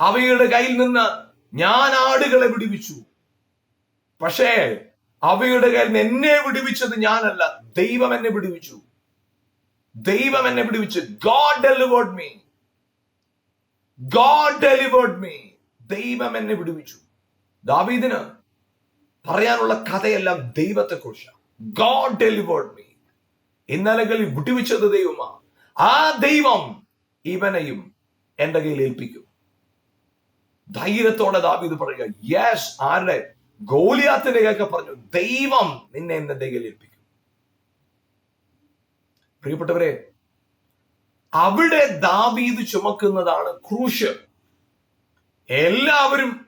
അവയുടെ കയ്യിൽ നിന്ന് ഞാൻ ആടുകളെ വിടുവിച്ചു. പക്ഷേ അവയുടെ കയ്യിൽ നിന്ന് എന്നെ വിടുവിച്ചത് ഞാനല്ല ദൈവം എന്നെ വിടുവിച്ചു. ദൈവം എന്നെ വിടുവിച്ചു God delivered me God delivered me ദൈവം എന്നെ വിടുവിച്ചു. ദാവീദിന് പറയാനുള്ള കഥയെല്ലാം ദൈവത്തെക്കുറിച്ചാണ്. ഗോഡ് ഡെലിവേർഡ് മീ ഇന്നലകളിൽ വിട്ടുവിച്ചത് ദൈവമാണ് ആ ദൈവം ഇവനെയും എന്റെ കയ്യിൽ ഏൽപ്പിക്കും. ധൈര്യത്തോടെ ദാവീദ് പറയുക യെസ് ആരുടെ? ഗോലിയാത്തിന്റെ കേൾക്കെ പറഞ്ഞു ദൈവം നിന്നെ എന്നെ കയ്യിൽ ഏൽപ്പിക്കും. പ്രിയപ്പെട്ടവരെ അവിടെ ദാവീത് ചുമക്കുന്നതാണ് ക്രൂശ്. എല്ലാവരും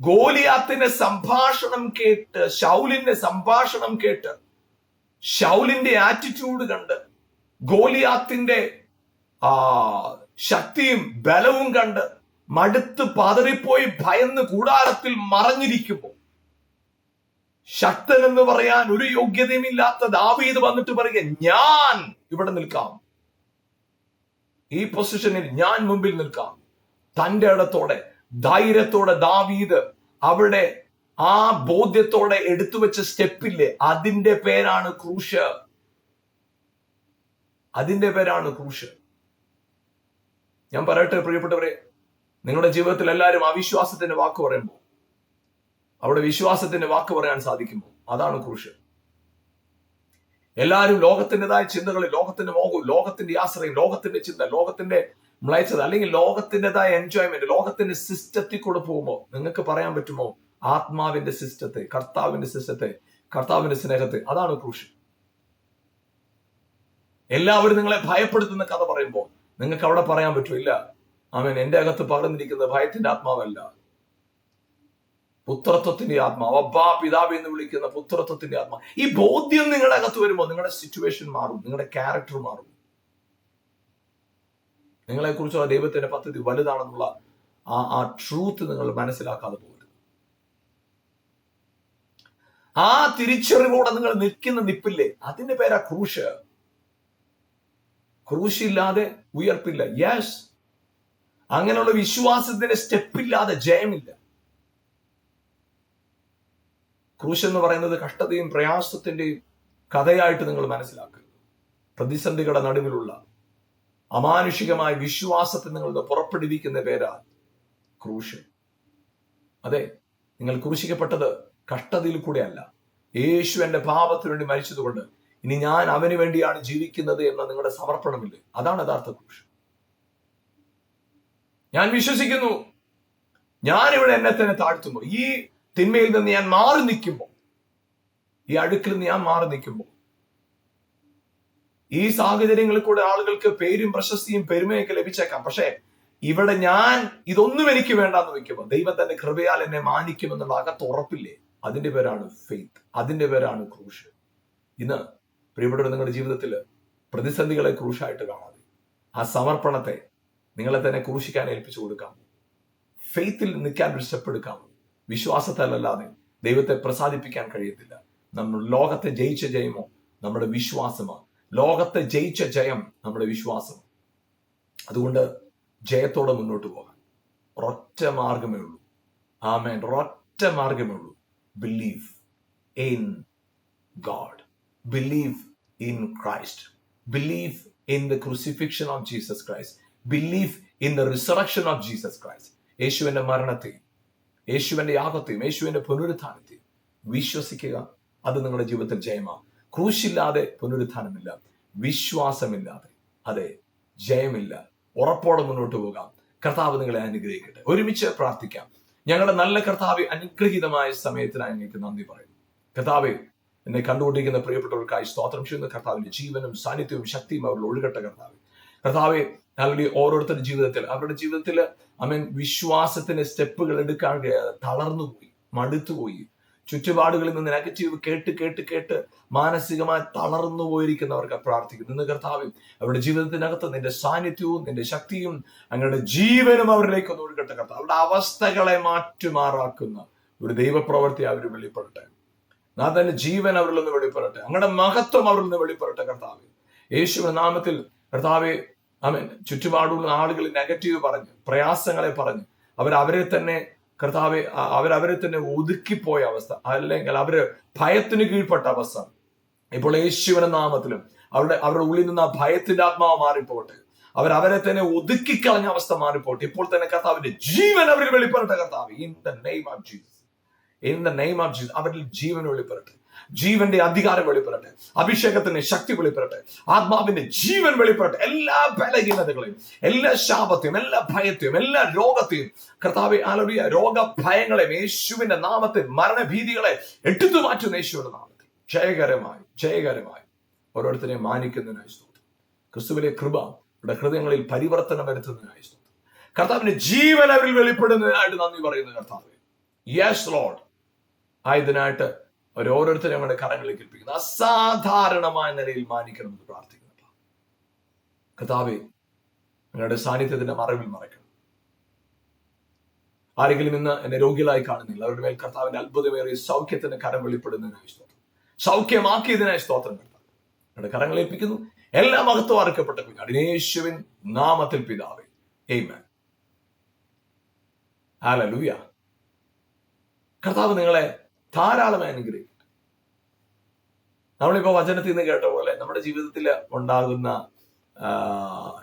ഗോലിയാത്തിന്റെ സംഭാഷണം കേട്ട് ശൗലിന്റെ സംഭാഷണം കേട്ട് ഷൗലിന്റെ ആറ്റിറ്റ്യൂഡ് കണ്ട് ഗോലിയാത്തിന്റെ ആ ശക്തിയും ബലവും കണ്ട് മടുത്ത് പതറിപ്പോയി ഭയന്ന് കൂടാരത്തിൽ മറഞ്ഞിരിക്കുമ്പോൾ ശക്തൻ എന്ന് പറയാൻ ഒരു യോഗ്യതയുമില്ലാത്ത ദാവീദ് വന്നിട്ട് പറയുക ഞാൻ ഇവിടെ നിൽക്കാം. ഈ പൊസിഷനിൽ ഞാൻ മുമ്പിൽ നിൽക്കാം. തന്റെ ഇടത്തോടെ ധൈര്യത്തോടെ ദാവീദ് അവിടെ ആ ബോധ്യത്തോടെ എടുത്തു വെച്ച സ്റ്റെപ്പില്ലേ? അതിന്റെ പേരാണ് ക്രൂശ്. അതിന്റെ പേരാണ് ക്രൂശ്. ഞാൻ പറയട്ടെ പ്രിയപ്പെട്ടവരെ നിങ്ങളുടെ ജീവിതത്തിൽ എല്ലാവരും അവിശ്വാസത്തിന്റെ വാക്ക് പറയുമ്പോൾ അവിടെ വിശ്വാസത്തിന്റെ വാക്ക് പറയാൻ സാധിക്കുമ്പോൾ അതാണ് ക്രൂശ്. എല്ലാവരും ലോകത്തിന്റെതായ ചിന്തകളിൽ ലോകത്തിന്റെ മോഹവും ലോകത്തിന്റെ ആശ്രയം ലോകത്തിന്റെ ചിന്ത ലോകത്തിന്റെ മ്ലയിച്ചത് അല്ലെങ്കിൽ ലോകത്തിന്റെതായ എൻജോയ്മെന്റ് ലോകത്തിന്റെ സിസ്റ്റത്തിൽ കൂടെ പോകുമ്പോൾ നിങ്ങൾക്ക് പറയാൻ പറ്റുമോ? ആത്മാവിന്റെ സിസ്റ്റത്തെ കർത്താവിന്റെ സിസ്റ്റത്തെ കർത്താവിന്റെ സ്നേഹത്തെ. അതാണ് ക്രൂഷ്യൻ എല്ലാവരും നിങ്ങളെ ഭയപ്പെടുത്തുന്ന കഥ പറയുമ്പോൾ നിങ്ങൾക്ക് അവിടെ പറയാൻ പറ്റൂല്ല. അവൻ എന്റെ അകത്ത് പകർന്നിരിക്കുന്നത് ഭയത്തിന്റെ ആത്മാവല്ല. പുത്രത്വത്തിന്റെ ആത്മാവ് അബ്ബാ പിതാവ് എന്ന് വിളിക്കുന്ന പുത്രത്വത്തിന്റെ ആത്മാ ഈ ബോധ്യം നിങ്ങളുടെ അകത്ത് വരുമ്പോൾ നിങ്ങളുടെ സിറ്റുവേഷൻ മാറും നിങ്ങളുടെ ക്യാരക്ടർ മാറും. നിങ്ങളെ കുറിച്ചുള്ള ദൈവത്തിന്റെ പദ്ധതി വലുതാണെന്നുള്ള ആ ആ ട്രൂത്ത് നിങ്ങൾ മനസ്സിലാക്കാതെ പോകരുത്. ആ തിരിച്ചറിവോടെ നിങ്ങൾ നിൽക്കുന്ന നിപ്പില്ലേ? അതിന്റെ പേരാ ക്രൂശ്. ക്രൂശില്ലാതെ ഉയർപ്പില്ല. യെസ് അങ്ങനെയുള്ള വിശ്വാസത്തിന്റെ സ്റ്റെപ്പില്ലാതെ ജയമില്ല. ക്രൂശ് എന്ന് പറയുന്നത് കഷ്ടതയും പ്രയാസത്തിന്റെയും കഥയായിട്ട് നിങ്ങൾ മനസ്സിലാക്കുക. പ്രതിസന്ധികളുടെ നടുവിലുള്ള അമാനുഷികമായ വിശ്വാസത്തെ നിങ്ങളുടെ പുറപ്പെടുവിക്കുന്ന പേരാ ക്രൂശ്. അതെ നിങ്ങൾ ക്രൂശിക്കപ്പെട്ടത് കഷ്ടതയിൽ കൂടെയല്ല. യേശു എന്റെ പാപത്തിനു വേണ്ടി മരിച്ചതുകൊണ്ട് ഇനി ഞാൻ അവന് വേണ്ടിയാണ് ജീവിക്കുന്നത് എന്ന നിങ്ങളുടെ സമർപ്പണമില്ലേ? അതാണ് യഥാർത്ഥ ക്രൂശ്. ഞാൻ വിശ്വസിക്കുന്നു. ഞാനിവിടെ എന്നെ തന്നെ താഴ്ത്തുമ്പോൾ ഈ തിന്മയിൽ നിന്ന് ഞാൻ മാറി നിൽക്കുമ്പോൾ ഈ അടുക്കിൽ നിന്ന് ഞാൻ മാറി നിൽക്കുമ്പോൾ ഈ സാഹചര്യങ്ങളിൽ കൂടെ ആളുകൾക്ക് പേരും പ്രശസ്തിയും പെരുമയൊക്കെ ലഭിച്ചേക്കാം. പക്ഷേ ഇവിടെ ഞാൻ ഇതൊന്നും എനിക്ക് വേണ്ടാന്ന് വെക്കുമ്പോൾ ദൈവം തന്റെ കൃപയാൽ എന്നെ മാനിക്കുമെന്നുള്ള അകത്ത് അതിന്റെ പേരാണ് ഫെയ്ത്ത് അതിന്റെ പേരാണ് ക്രൂശ്. ഇന്ന് പ്രിയപ്പെട്ടവർ നിങ്ങളുടെ ജീവിതത്തിൽ പ്രതിസന്ധികളെ ക്രൂശായിട്ട് കാണാതെ ആ സമർപ്പണത്തെ നിങ്ങളെ തന്നെ ക്രൂശിക്കാൻ ഏൽപ്പിച്ചു കൊടുക്കാം. ഫെയ്ത്തിൽ നിൽക്കാൻ ഒരു സ്റ്റെപ്പ് എടുക്കാമോ വിശ്വാസത്താലല്ലാതെ ദൈവത്തെ പ്രസാദിപ്പിക്കാൻ കഴിയത്തില്ല. നമ്മൾ ലോകത്തെ ജയിച്ച ജയമോ നമ്മുടെ വിശ്വാസമാണ് ലോകത്തെ ജയിച്ച ജയം നമ്മുടെ വിശ്വാസം അതുകൊണ്ട് ജയത്തോടെ മുന്നോട്ട് പോകാൻ ഒരൊറ്റ മാർഗമേ ഉള്ളൂ. ആമേൻ. ഒരൊറ്റ മാർഗമേ ഉള്ളൂ. Believe in God, believe in Christ believe in the crucifixion of Jesus Christ believe in the resurrection of Jesus Christ യേശുവിന്റെ മരണത്തെയും യേശുവിന്റെ യാഗത്തെയും യേശുവിന്റെ പുനരുത്ഥാനത്തെയും വിശ്വസിക്കുക. അത് നിങ്ങളുടെ ജീവിതത്തിൽ ജയമാണ് ക്രൂശില്ലാതെ പുനരുത്ഥാനമില്ല. വിശ്വാസമില്ലാതെ. അതെ ജയമില്ല. ഉറപ്പോടെ മുന്നോട്ട് പോകാം. കർത്താവ് നിങ്ങളെ അനുഗ്രഹിക്കട്ടെ. ഒരുമിച്ച് പ്രാർത്ഥിക്കാം. ഞങ്ങളുടെ നല്ല കർത്താവ് അനുഗ്രഹീതമായ സമയത്തിനായി നിങ്ങൾക്ക് നന്ദി പറയുന്നു. കർത്താവെ എന്നെ കണ്ടുകൊണ്ടിരിക്കുന്ന പ്രിയപ്പെട്ടവർക്കായി സ്തോത്രം ചെയ്യുന്ന കർത്താവിന്റെ ജീവനും സാന്നിധ്യവും ശക്തിയും അവരിൽ ഒഴുകട്ടെ കർത്താവ്. കർത്താവെ അല്ലെങ്കിൽ ഓരോരുത്തരുടെ ജീവിതത്തിൽ അവരുടെ ജീവിതത്തിൽ അമീൻ വിശ്വാസത്തിന്റെ സ്റ്റെപ്പുകൾ എടുക്കാൻ തളർന്നുപോയി മടുത്തുപോയി. ചുറ്റുപാടുകളിൽ നിന്ന് നെഗറ്റീവ് കേട്ട് കേട്ട് കേട്ട് മാനസികമായി തളർന്നു പോയിരിക്കുന്നവർക്ക് പ്രാർത്ഥിക്കുന്നു. ഇന്ന് കർത്താവിൽ അവരുടെ ജീവിതത്തിനകത്ത് നിന്റെ സാന്നിധ്യവും നിന്റെ ശക്തിയും അങ്ങയുടെ ജീവനും അവരിലേക്ക് ഒന്ന് ഒഴുകട്ടെ കർത്താവ്. അവരുടെ അവസ്ഥകളെ മാറ്റുമാറാക്കുന്ന ഒരു ദൈവപ്രവർത്തി അവർ വെളിപ്പെടട്ടെ. തന്നെ ജീവൻ അവരിൽ നിന്ന് വെളിപ്പെടട്ടെ. അങ്ങയുടെ മഹത്വം അവരിൽ നിന്ന് വെളിപ്പെടട്ടെ കർത്താവ്. യേശുവിന്റെ നാമത്തിൽ കർത്താവെ ആമേൻ. ചുറ്റുപാടുള്ള ആളുകൾ നെഗറ്റീവ് പറഞ്ഞ് പ്രയാസങ്ങളെ പറഞ്ഞ് അവർ അവരെ തന്നെ കർത്താവെ അവരവരെ തന്നെ ഒതുക്കിപ്പോയ അവസ്ഥ. അല്ലെങ്കിൽ അവർ ഭയത്തിന് കീഴ്പ്പെട്ട അവസ്ഥ. ഇപ്പോൾ യേശുവിന്റെ നാമത്തിലും അവരുടെ അവരുടെ ഉള്ളിൽ നിന്ന് ആ ഭയത്തിന്റെ ആത്മാവ് മാറിപ്പോട്ടെ അവർ അവരെ തന്നെ ഒതുക്കിക്കളഞ്ഞ അവസ്ഥ മാറിപ്പോട്ടെ ഇപ്പോൾ തന്നെ കർത്താവിന്റെ ജീവൻ അവരിൽ വെളിപ്പെടട്ടെ കർത്താവ്. In the name of Jesus in the name of Jesus അവരിൽ ജീവൻ വെളിപ്പെടട്ടെ. ജീവന്റെ അധികാരം വെളിപ്പെടട്ടെ അഭിഷേകത്തിന്റെ ശക്തി വെളിപ്പെടട്ടെ ആത്മാവിന്റെ ജീവൻ വെളിപ്പെടട്ടെ എല്ലാ ബലഹീനതകളെയും എല്ലാ ശാപത്തെയും എല്ലാ ഭയത്തെയും എല്ലാ രോഗത്തെയും കർത്താവ് ആലോചിയ രോഗഭയങ്ങളെയും യേശുവിന്റെ നാമത്തെ മരണഭീതികളെ എടുത്തു മാറ്റുന്ന യേശുവിന്റെ നാമത്തിൽ. ജയകരമായി ജയകരമായി ഓരോരുത്തരെയും മാനിക്കുന്നതിനായി സ്തോത്രം. ക്രിസ്തുവിലെ കൃപ നമ്മുടെ ഹൃദയങ്ങളിൽ പരിവർത്തനം വരുത്തുന്നതിനായി സ്തോത്രം. കർത്താവിന്റെ ജീവൻ അവരിൽ വെളിപ്പെടുന്നതിനായിട്ട് നന്ദി പറയുന്നു കർത്താവ്. യെസ് ലോഡ് ആയതിനായിട്ട് ഓരോരുത്തരും വേണ്ട കരങ്ങളിലേക്ക് ഏൽപ്പിക്കുന്നു അസാധാരണമായ നിലയിൽ മാനിക്കണമെന്ന് പ്രാർത്ഥിക്കുന്നു കർത്താവെ നിങ്ങളുടെ സാന്നിധ്യത്തിന്റെ മറവിൽ മറയ്ക്കണം. ആരെങ്കിലും ഇന്ന് എന്നെ രോഗികളായി കാണുന്നില്ല അവരുടെ മേൽ കർത്താവിന്റെ അത്ഭുതമേറിയ സൗഖ്യത്തിന്റെ കരം വെളിപ്പെടുന്നതിനായി സ്തോത്രം. സൗഖ്യമാക്കിയതിനായി സ്തോത്രം ഞങ്ങളുടെ കരങ്ങൾ ഏൽപ്പിക്കുന്നു. എല്ലാ മഹത്വം അറക്കപ്പെട്ട കുഞ്ഞാടിന് യേശുവിൻ നാമത്തിൽ പിതാവേ. കർത്താവ് നിങ്ങളെ ധാരാളമായി അനുഗ്രഹിക്കും നമ്മളിപ്പോ വചനത്തിൽ നിന്ന് കേട്ട പോലെ നമ്മുടെ ജീവിതത്തിൽ ഉണ്ടാകുന്ന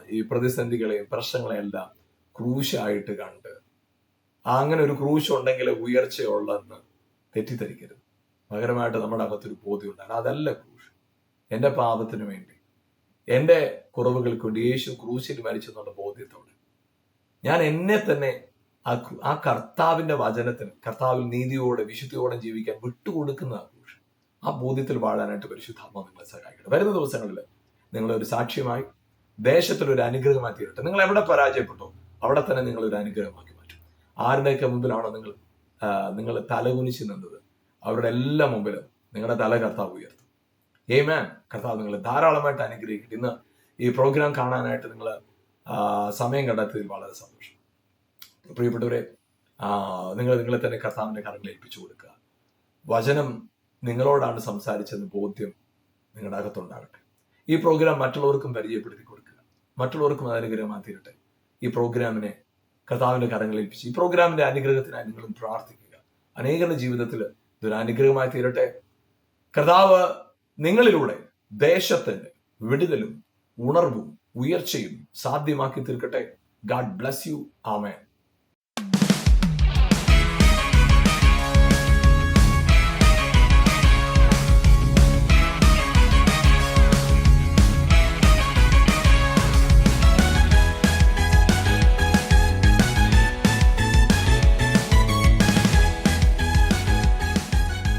ഈ പ്രതിസന്ധികളെയും പ്രശ്നങ്ങളെയും എല്ലാം ക്രൂശായിട്ട് കണ്ട് അങ്ങനെ ഒരു ക്രൂശ് ഉണ്ടെങ്കിൽ ഉയർച്ചയുള്ളെന്ന് തെറ്റിദ്ധരിക്കരുത്. പകരമായിട്ട് നമ്മുടെ അകത്തൊരു ബോധ്യം ഉണ്ടാകും അതല്ല ക്രൂശ്. എന്റെ പാപത്തിന് വേണ്ടി എന്റെ കുറവുകൾക്ക് വേണ്ടി യേശു ക്രൂശിൽ മരിച്ചെന്നുള്ള ബോധ്യത്തോടെ ഞാൻ എന്നെ തന്നെ ആ കർത്താവിന്റെ വചനത്തിന് കർത്താവിൽ നീതിയോടെ വിശുദ്ധിയോടെ ജീവിക്കാൻ വിട്ടുകൊടുക്കുന്ന ആഘോഷം ആ ബോധ്യത്തിൽ വാഴാനായിട്ട് പരിശുദ്ധാത്മ നിങ്ങളെ സഹായിക്കട്ടെ. വരുന്ന ദിവസങ്ങളിൽ നിങ്ങളൊരു സാക്ഷ്യമായി ദേശത്തിൽ ഒരു അനുഗ്രഹമായി തീരട്ടെ. നിങ്ങൾ എവിടെ പരാജയപ്പെട്ടോ അവിടെ തന്നെ നിങ്ങൾ ഒരു അനുഗ്രഹമാക്കി മാറ്റും. ആരുടെയൊക്കെ മുമ്പിലാണോ നിങ്ങൾ നിങ്ങൾ തലകുനിച്ച് നിന്നത് അവരുടെ എല്ലാ മുമ്പിലും നിങ്ങളുടെ തല കർത്താവ് ഉയർത്തും. ഏമാൻ കർത്താവ് നിങ്ങളെ ധാരാളമായിട്ട് അനുഗ്രഹിക്കട്ടെ. ഇന്ന് ഈ പ്രോഗ്രാം കാണാനായിട്ട് നിങ്ങൾ സമയം കണ്ടെത്തിയതിൽ വളരെ സന്തോഷം. പ്രിയപ്പെട്ടവരെ നിങ്ങൾ നിങ്ങളെ തന്നെ കർത്താവിന്റെ കരങ്ങളിൽ ഏൽപ്പിച്ചു കൊടുക്കുക. വചനം നിങ്ങളോടാണ് സംസാരിച്ചെന്ന് ബോധ്യം നിങ്ങളുടെ അകത്തുണ്ടാകട്ടെ. ഈ പ്രോഗ്രാം മറ്റുള്ളവർക്കും പരിചയപ്പെടുത്തി കൊടുക്കുക. മറ്റുള്ളവർക്കും അനുഗ്രഹമായി ഈ പ്രോഗ്രാമിനെ കർത്താവിന്റെ കരങ്ങളിൽ ഏൽപ്പിച്ച് ഈ പ്രോഗ്രാമിന്റെ അനുഗ്രഹത്തിനായി നിങ്ങളും പ്രാർത്ഥിക്കുക. അനേകരുടെ ജീവിതത്തിൽ ഇതൊരു അനുഗ്രഹമായി തീരട്ടെ. കർത്താവ് നിങ്ങളിലൂടെ ദേശത്തിന്റെ വിടുതലും ഉണർവും ഉയർച്ചയും സാധ്യമാക്കി തീർക്കട്ടെ. God bless you amen